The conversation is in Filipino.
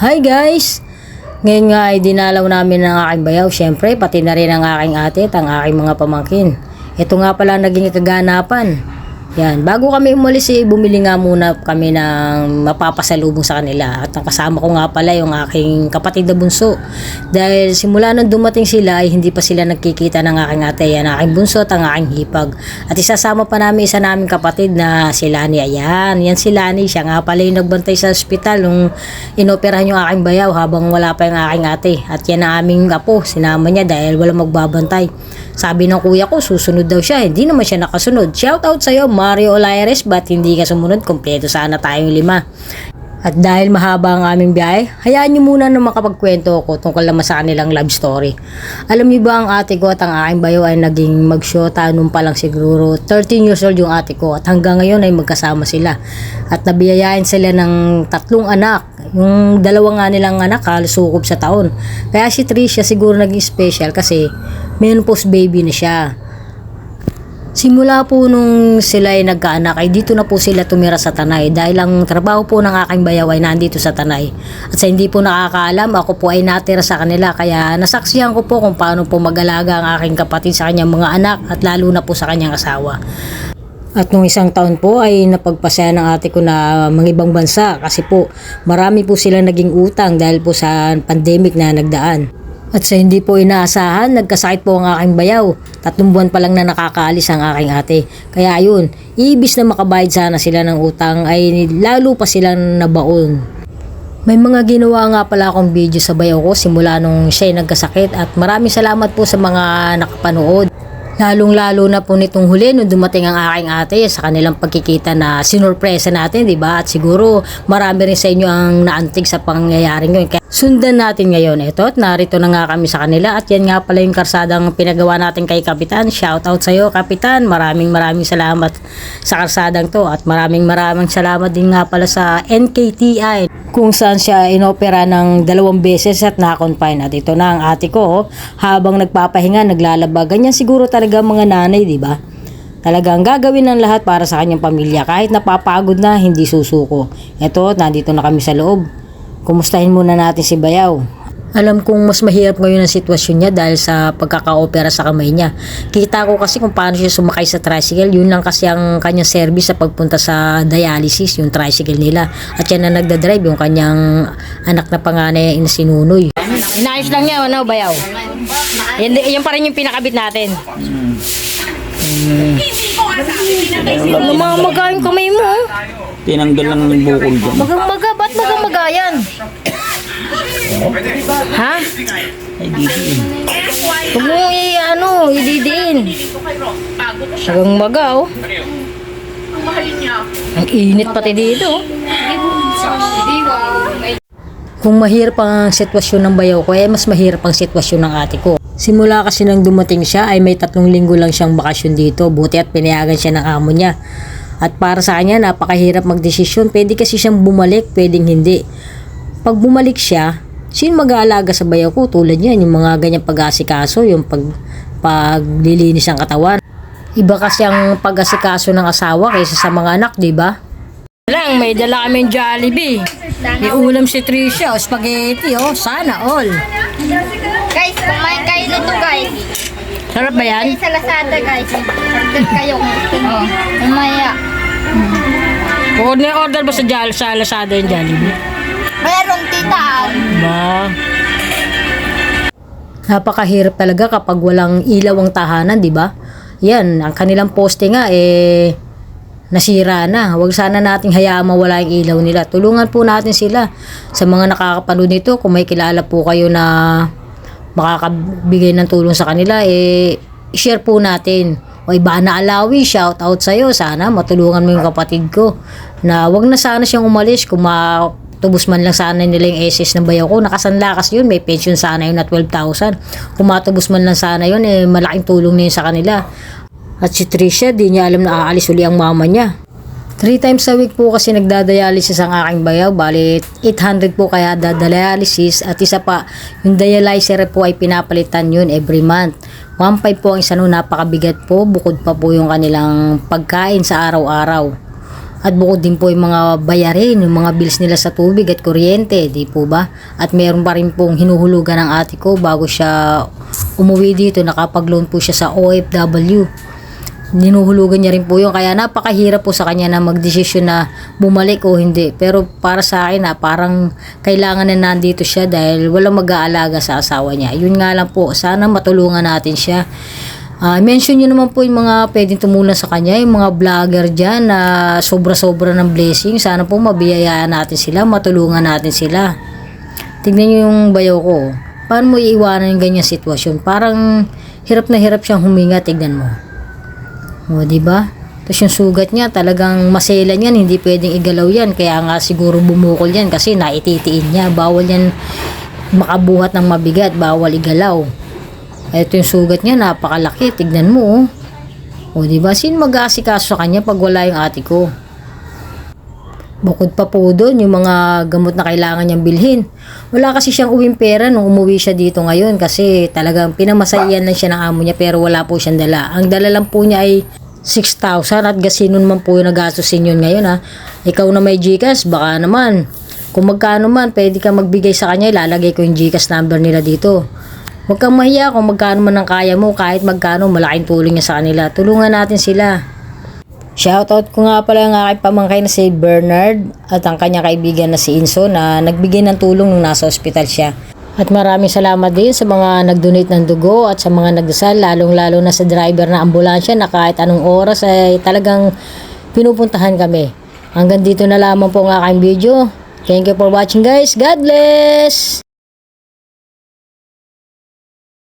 Hi guys! Ngayon nga ay dinalaw namin ng aking bayaw, syempre pati na rin ang aking ate at ang aking mga pamangkin. Ito nga pala naging kaganapan. Yan, bago kami umalis eh, bumili nga muna kami ng mapapasalubong sa kanila. At ang kasama ko nga pala yung aking kapatid na bunso. Dahil simula nung dumating sila ay hindi pa sila nagkikita ng aking ate. Yan, aking bunso at ang aking hipag. At isasama pa namin isa naming kapatid na si Lani. Ayan, yan si Lani. Siya nga pala yung nagbantay sa ospital nung inoperahan yung aking bayaw habang wala pa yung aking ate. At yan ang aming apo. Sinama niya dahil wala magbabantay. Sabi ng kuya ko, susunod daw siya. Hindi naman siya nakasunod. Shout out sa'yo, Mario Olaires. Ba't hindi ka sumunod? Kompleto sana tayong lima. At dahil mahaba ang aming biyahe, hayaan niyo muna na makapagkwento ko tungkol naman sa kanilang love story. Alam niyo ba ang ate ko at ang aking bayo ay naging magsyota nung pa lang siguro 13 years old yung ate ko at hanggang ngayon ay magkasama sila. At nabiyayain sila ng tatlong anak. Yung dalawa nga nilang anak halos sukob sa taon. Kaya si Tricia siguro naging special kasi menopause baby na siya. Simula po nung sila ay nagkaanak ay dito na po sila tumira sa Tanay dahil ang trabaho po ng aking bayaw ay nandito sa Tanay. At sa hindi po nakakaalam, ako po ay natira sa kanila kaya nasaksihan ko po kung paano po mag-alaga ang aking kapatid sa kanyang mga anak at lalo na po sa kanyang asawa. At nung isang taon po ay napagpasaya ng ate ko na mga ibang bansa kasi po marami po sila naging utang dahil po sa pandemic na nagdaan. At sa hindi po inaasahan, nagkasakit po ang aking bayaw. Tatlong buwan pa lang na nakakaalis ang aking ate. Kaya ayun, ibis na makabayad sana sila ng utang ay lalo pa silang nabaon. May mga ginawa nga pala akong video sa bayaw ko simula nung siya ay nagkasakit at maraming salamat po sa mga nakapanood. Lalong lalo na po nitong huli nung dumating ang aking ate sa kanilang pagkikita na sinurpresa natin, di ba? At siguro marami rin sa inyo ang naantig sa pangyayaring yun. Kaya sundan natin ngayon ito at narito na nga kami sa kanila at yan nga pala yung karsadang pinagawa natin kay Kapitan. Shout out sa iyo Kapitan. Maraming maraming salamat sa karsadang to at maraming maraming salamat din nga pala sa NKTI kung saan siya inopera ng dalawang beses at na-confine. At ito na ang ate ko, oh, habang nagpapahinga, naglalaba. Ganyan siguro talaga mga nanay, di ba? Talagang gagawin ng lahat para sa kanyang pamilya. Kahit napapagod na, hindi susuko. Ito, nandito na kami sa loob. Kumustahin muna natin si Bayaw. Alam kong mas mahirap ngayon ang sitwasyon niya dahil sa pagkaka-opera sa kamay niya. Kita ko kasi kung paano siya sumakay sa tricycle. Yun lang kasi ang kanyang service sa pagpunta sa dialysis, yung tricycle nila. At yan na nagdadrive, yung kanyang anak na panganay na sinunoy. Inayos lang niya, ano, bayaw? Yan, yan pa rin yung pinakabit natin. Hmm. Lumamaga yung kamay mo. Tinanggal lang ng bukol dyan. Magang maga, ba't magang maga yan? Ha? Ay, dito Huwag mo i, ano, ididiin. Magang maga, oh. Ang init pati dito, oh. Kung mahirap ang sitwasyon ng bayaw ko, eh mas mahirap ang sitwasyon ng ate ko. Simula kasi nang dumating siya ay may tatlong linggo lang siyang bakasyon dito. Buti at pinayagan siya ng amo niya. At para sa kanya, napakahirap magdesisyon. Pwede kasi siyang bumalik, pwedeng hindi. Pag bumalik siya, sino mag-aalaga sa bayaw ko? Tulad niyan, yung mga ganyang pag-asikaso, yung pag, paglilinis ng katawan. Iba kasi ang pag-asikaso ng asawa kaysa sa mga anak, di ba? Lang, may dala kaming Jollibee. May ulam si Tricia, o spaghetti, oh, sana all. Guys, kumain kayo nito guys. Sarap ba yan? Sa Lazada guys. Order kayo nyo. Mamaya. Order, order ba sa, sa Lazada yung Jollibee? Meron tita. Ba? Napakahirap talaga kapag walang ilaw ang tahanan, di ba? Yan, ang kanilang poste nga, eh, nasira na. Huwag sana nating hayaan mawala yung ilaw nila. Tulungan po natin sila. Sa mga nakakapanood nito, kung may kilala po kayo na makakabigay ng tulong sa kanila, eh, share po natin. O iba na alawi, shout out sa'yo. Sana matulungan mo yung kapatid ko. Na wag na sana siyang umalis kung matubos man lang sana nila yung SS ng bayaw ko. Nakasanla kasi yun, may pension sana yun na 12,000. Kung matubos man lang sana yun, eh, malaking tulong na yun sa kanila. At si Tricia, di niya alam na aalis uli ang mama niya. Three times a week po kasi nagdadialysis ang aking bayaw. Bali, 800 po kaya dialysis. At isa pa, yung dialyzer po ay pinapalitan yun every month. 1.5 po ang isa nun, napakabigat po. Bukod pa po yung kanilang pagkain sa araw-araw. At bukod din po yung mga bayarin, yung mga bills nila sa tubig at kuryente, di po ba? At meron pa rin pong hinuhulugan ng ate ko bago siya umuwi dito, nakapag-loan po siya sa OFW. Ninuhulugan niya rin po yun. Kaya napakahirap po sa kanya na magdesisyon na bumalik o hindi. Pero para sa akin na parang kailangan na nandito siya dahil walang mag-aalaga sa asawa niya. Yun nga lang po, sana matulungan natin siya. Ah, mention nyo naman po yung mga pwedeng tumulong sa kanya, yung mga vlogger dyan na sobra-sobra ng blessing. Sana po mabiyayaan natin sila, matulungan natin sila. Tignan nyo yung bayo ko. Paano mo iiwanan yung ganyang sitwasyon? Parang hirap na hirap siyang huminga, tignan mo. O, di ba? Tapos yung sugat niya, talagang maselan yan, hindi pwedeng igalaw yan. Kaya nga siguro bumukol yan kasi naititiin niya. Bawal yan makabuhat ng mabigat, bawal igalaw. Ito yung sugat niya, napakalaki. Tignan mo, oh. O, di ba? Sino mag-aasikaso sa kanya pag wala yung ate ko? Bukod pa po doon, yung mga gamot na kailangan niyang bilhin. Wala kasi siyang uwing pera nung umuwi siya dito ngayon kasi talagang pinamasayan lang siya ng amo niya pero wala po siyang dala. Ang dala lang po niya ay 6,000 at gasino naman po yung nagastusin yun ngayon ha. Ikaw na may Gcash, baka naman. Kung magkano man, pwede ka magbigay sa kanya, ilalagay ko yung Gcash number nila dito. Huwag kang mahiya kung magkano man ang kaya mo, kahit magkano, malaking tulong niya sa kanila. Tulungan natin sila. Shoutout ko nga pala ang aking pamangkay na si Bernard at ang kanyang kaibigan na si Inso na nagbigay ng tulong nung nasa ospital siya. At maraming salamat din sa mga nag-donate ng dugo at sa mga nagdasal, lalong-lalo na sa driver na ambulansya na kahit anong oras ay talagang pinupuntahan kami. Hanggang dito na lamang po ang aking video. Thank you for watching guys. God bless!